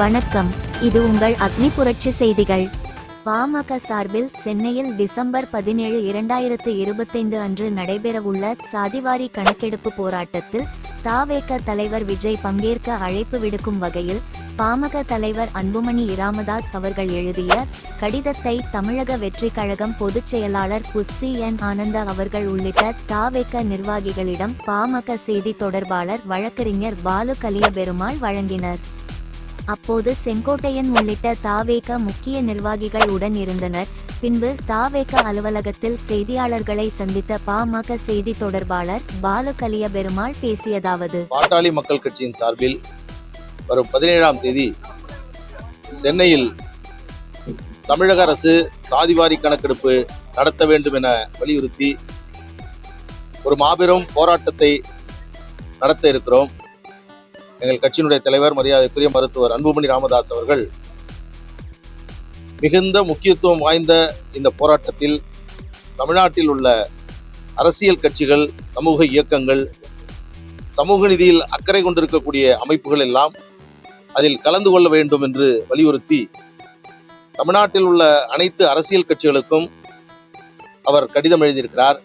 வணக்கம். இது உங்கள் அக்னி புரட்சி செய்திகள். பாமக சார்பில் சென்னையில் டிசம்பர் பதினேழு இரண்டாயிரத்து இருபத்தைந்து அன்று நடைபெறவுள்ள சாதிவாரி கணக்கெடுப்பு போராட்டத்தில் தாவேக தலைவர் விஜய் பங்கேற்க அழைப்பு விடுக்கும் வகையில் பாமக தலைவர் அன்புமணி இராமதாஸ் அவர்கள் எழுதிய கடிதத்தை தமிழக வெற்றி கழகம் பொதுச் செயலாளர் புஸ்ஸி என் ஆனந்த அவர்கள் உள்ளிட்ட தாவேக்க நிர்வாகிகளிடம் பாமக செய்தி தொடர்பாளர் வழக்கறிஞர் பாலு கலியபெருமாள் வழங்கினர். அப்போது செங்கோட்டையன் உள்ளிட்ட தாவேக முக்கிய நிர்வாகிகள் உடன் இருந்தனர். பின்பு தாவேக அலுவலகத்தில் செய்தியாளர்களை சந்தித்த பாமக செய்தி தொடர்பாளர் பாலு கலியபெருமாள் பேசியதாவது. பாட்டாளி மக்கள் கட்சியின் சார்பில் வரும் பதினேழாம் தேதி சென்னையில் தமிழக அரசு சாதிவாரி கணக்கெடுப்பு நடத்த வேண்டும் என வலியுறுத்தி ஒரு மாபெரும் போராட்டத்தை நடத்த இருக்கிறோம். எங்கள் கட்சியினுடைய தலைவர் மரியாதைக்குரிய மருத்துவர் அன்புமணி ராமதாஸ் அவர்கள் மிகுந்த முக்கியத்துவம் வாய்ந்த இந்த போராட்டத்தில் தமிழ்நாட்டில் உள்ள அரசியல் கட்சிகள் சமூக இயக்கங்கள் சமூக நிதியில் அக்கறை கொண்டிருக்கக்கூடிய அமைப்புகள் எல்லாம் அதில் கலந்து கொள்ள வேண்டும் என்று வலியுறுத்தி தமிழ்நாட்டில் உள்ள அனைத்து அரசியல் கட்சிகளுக்கும் அவர் கடிதம் எழுதியிருக்கிறார்.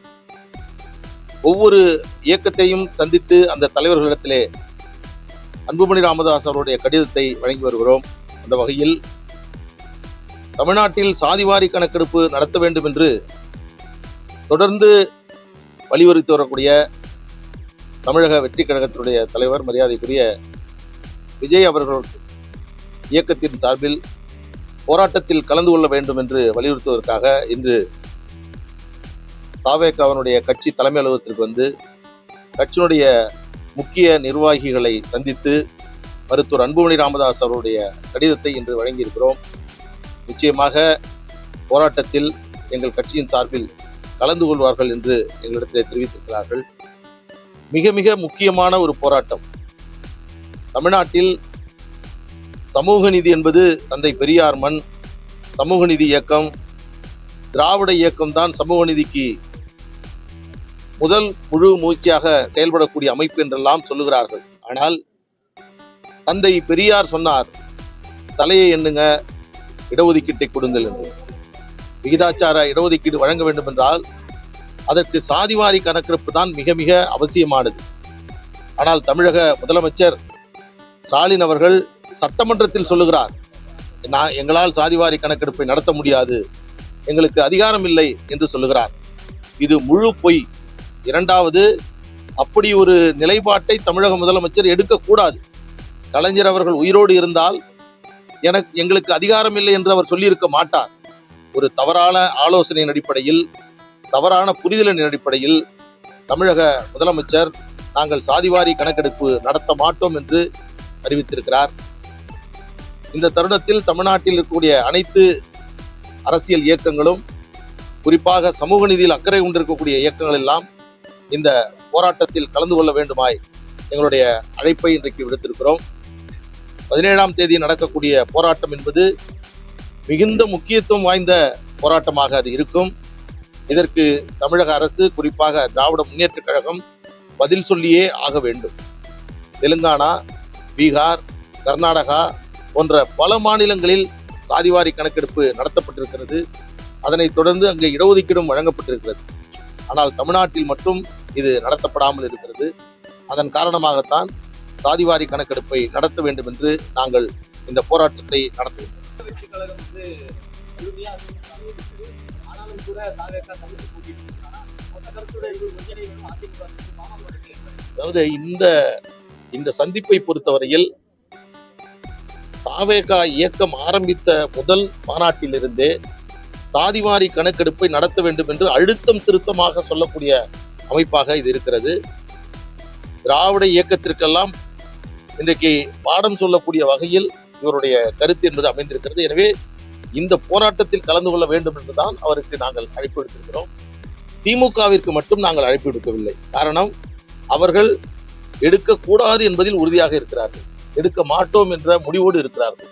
ஒவ்வொரு இயக்கத்தையும் சந்தித்து அந்த தலைவர்களிடத்திலே அன்புமணி ராமதாஸ் அவருடைய கடிதத்தை வழங்கி வருகிறோம். அந்த வகையில் தமிழ்நாட்டில் சாதிவாரி கணக்கெடுப்பு நடத்த வேண்டும் என்று தொடர்ந்து வலியுறுத்தி வரக்கூடிய தமிழக வெற்றி கழகத்தினுடைய தலைவர் மரியாதைக்குரிய விஜய் அவர்கள் இயக்கத்தின் சார்பில் போராட்டத்தில் கலந்து கொள்ள வேண்டும் என்று வலியுறுத்துவதற்காக இன்று தாவேக்காவனுடைய கட்சி தலைமை அலுவலகத்திற்கு வந்து கட்சியினுடைய முக்கிய நிர்வாகிகளை சந்தித்து மருத்துவர் அன்புமணி ராமதாஸ் அவருடைய கடிதத்தை இன்று வழங்கியிருக்கிறோம். நிச்சயமாக போராட்டத்தில் எங்கள் கட்சியின் சார்பில் கலந்து கொள்வார்கள் என்று எங்களிடத்தில் தெரிவித்திருக்கிறார்கள். மிக மிக முக்கியமான ஒரு போராட்டம். தமிழ்நாட்டில் சமூக நீதி என்பது தந்தை பெரியார் மண் சமூக நீதி இயக்கம் திராவிட இயக்கம் தான் சமூக நீதிக்கு முதல் முழு மூச்சியாக செயல்படக்கூடிய அமைப்பு என்றெல்லாம் சொல்லுகிறார்கள். ஆனால் தந்தை பெரியார் சொன்னார் தலையை எண்ணுங்க இடஒதுக்கீட்டை கொடுங்கள் என்று. விகிதாச்சார இடஒதுக்கீடு வழங்க வேண்டும் என்றால் அதற்கு சாதிவாரி கணக்கெடுப்பு தான் மிக மிக அவசியமானது. ஆனால் தமிழக முதலமைச்சர் ஸ்டாலின் அவர்கள் சட்டமன்றத்தில் சொல்லுகிறார் நான் எங்களால் சாதிவாரி கணக்கெடுப்பை நடத்த முடியாது. எங்களுக்கு அதிகாரம் இல்லை என்று சொல்லுகிறார். இது முழு பொய். இரண்டாவது அப்படி ஒரு நிலைப்பாட்டை தமிழக முதலமைச்சர் எடுக்கக்கூடாது. கலைஞர் அவர்கள் உயிரோடு இருந்தால் எனக்கு எங்களுக்கு அதிகாரம் இல்லை என்று அவர் சொல்லியிருக்க மாட்டார். ஒரு தவறான ஆலோசனையின் அடிப்படையில் தவறான புரிதலின் அடிப்படையில் தமிழக முதலமைச்சர் நாங்கள் சாதிவாரி கணக்கெடுப்பு நடத்த மாட்டோம் என்று அறிவித்திருக்கிறார். இந்த தருணத்தில் தமிழ்நாட்டில் இருக்கக்கூடிய அனைத்து அரசியல் இயக்கங்களும் குறிப்பாக சமூக நீதியில் அக்கறை கொண்டிருக்கக்கூடிய இயக்கங்கள் எல்லாம் இந்த போராட்டத்தில் கலந்து கொள்ள வேண்டுமாய் எங்களுடைய அழைப்பை இன்றைக்கு விடுத்திருக்கிறோம். பதினேழாம் தேதி நடக்கக்கூடிய போராட்டம் என்பது மிகுந்த முக்கியத்துவம் வாய்ந்த போராட்டமாக அது இருக்கும். இதற்கு தமிழக அரசு குறிப்பாக திராவிட முன்னேற்ற கழகம் பதில் சொல்லியே ஆக வேண்டும். தெலுங்கானா பீகார் கர்நாடகா போன்ற பல மாநிலங்களில் சாதிவாரி கணக்கெடுப்பு நடத்தப்பட்டிருக்கிறது. அதனைத் தொடர்ந்து அங்கே இடஒதுக்கீடும் வழங்கப்பட்டிருக்கிறது. ஆனால் தமிழ்நாட்டில் மட்டும் இது நடத்தப்படாமல் இருக்கிறது. அதன் காரணமாகத்தான் சாதிவாரி கணக்கெடுப்பை நடத்த வேண்டும் என்று நாங்கள் இந்த போராட்டத்தை நடத்துகிறோம் அதாவது இந்த இந்த சந்திப்பை பொறுத்தவரையில் தாவேகா இயக்கம் ஆரம்பித்த முதல் மாநாட்டிலிருந்தே சாதிவாரி கணக்கெடுப்பை நடத்த வேண்டும் என்று அழுத்தம் திருத்தமாக சொல்லக்கூடிய அமைப்பாக இது இருக்கிறது. திராவிட இயக்கத்திற்கெல்லாம் இன்றைக்கு பாடம் சொல்லக்கூடிய வகையில் இவருடைய கருத்து என்பது அமைந்திருக்கிறது. எனவே இந்த போராட்டத்தில் கலந்து கொள்ள வேண்டும் என்றுதான் அவருக்கு நாங்கள் அழைப்பு விடுத்திருக்கிறோம். திமுகவிற்கு மட்டும் நாங்கள் அழைப்பு விடுக்கவில்லை. காரணம் அவர்கள் எடுக்கக்கூடாது என்பதில் உறுதியாக இருக்கிறார்கள். எடுக்க மாட்டோம் என்ற முடிவோடு இருக்கிறார்கள்.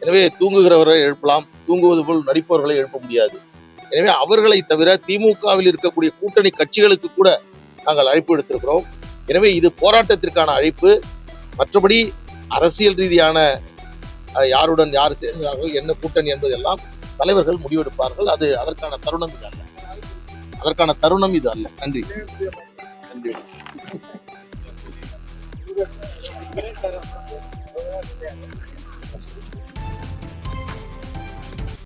எனவே தூங்குகிறவரை எழுப்பலாம். தூங்குவது போல் நடிப்பவர்களை எழுப்ப முடியாது. எனவே அவர்களை தவிர திமுகவில் இருக்கக்கூடிய கூட்டணி கட்சிகளுக்கு கூட நாங்கள் அழைப்பு எடுத்திருக்கிறோம். எனவே இது போராட்டத்திற்கான அழைப்பு. மற்றபடி அரசியல் ரீதியான யாருடன் யார் சேர்கிறார்கள் என்ன கூட்டணி என்பதெல்லாம் தலைவர்கள் முடிவெடுப்பார்கள். அது அதற்கான தருணம் இது அல்ல. அதற்கான தருணம் இது அல்ல. நன்றி. நன்றி.